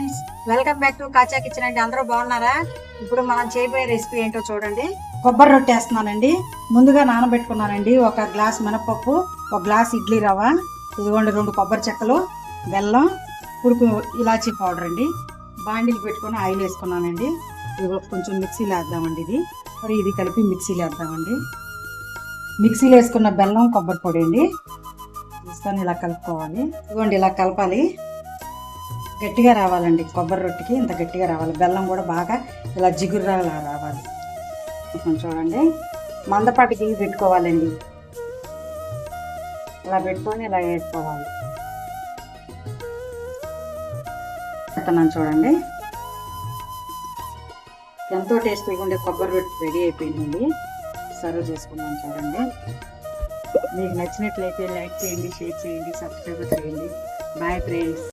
Friends welcome back to Kacha kitchen అండి. అందరూ బాగున్నారా? ఇప్పుడు మనం చేయబోయే రెసిపీ ఏంటో చూడండి. కొబ్బరి రొట్టె వేస్తున్నానండి. ముందుగా నానబెట్టుకున్నానండి ఒక గ్లాస్ మినపప్పు ఒక గ్లాస్ ఇడ్లీ రవ్వ ఇదిగోండి రెండు కొబ్బరి చెక్కలు బెల్లం కురుకు ఇలాచీ పౌడర్ అండి. బాండీలు పెట్టుకొని ఆయిల్ వేసుకున్నానండి. ఇది కొంచెం మిక్సీలో వేద్దామండి ఇది. మరి ఇది కలిపి మిక్సీలో వేద్దామండి. మిక్సీలో వేసుకున్న బెల్లం కొబ్బరి పొడి అండి. తీసుకొని ఇలా కలుపుకోవాలి. ఇదిగోండి ఇలా కలపాలి. గట్టిగా రావాలండి. కొబ్బరి రొట్టెకి ఇంత గట్టిగా రావాలి. బెల్లం కూడా బాగా ఇలా జిగురులా రావాలి. కొంచెం చూడండి. మందపాటి గిన్నె పెట్టుకోవాలండి. ఇలా పెట్టుకొని ఇలా వేసుకోవాలి. పెడుతున్నాను చూడండి. ఎంతో టేస్టీగా ఉండే కొబ్బరి రొట్టె రెడీ అయిపోయిందండి. సర్వ్ చేసుకున్నాను చూడండి. మీకు నచ్చినట్లయితే లైక్ చేయండి షేర్ చేయండి సబ్స్క్రైబ్ చేయండి. Bye friends.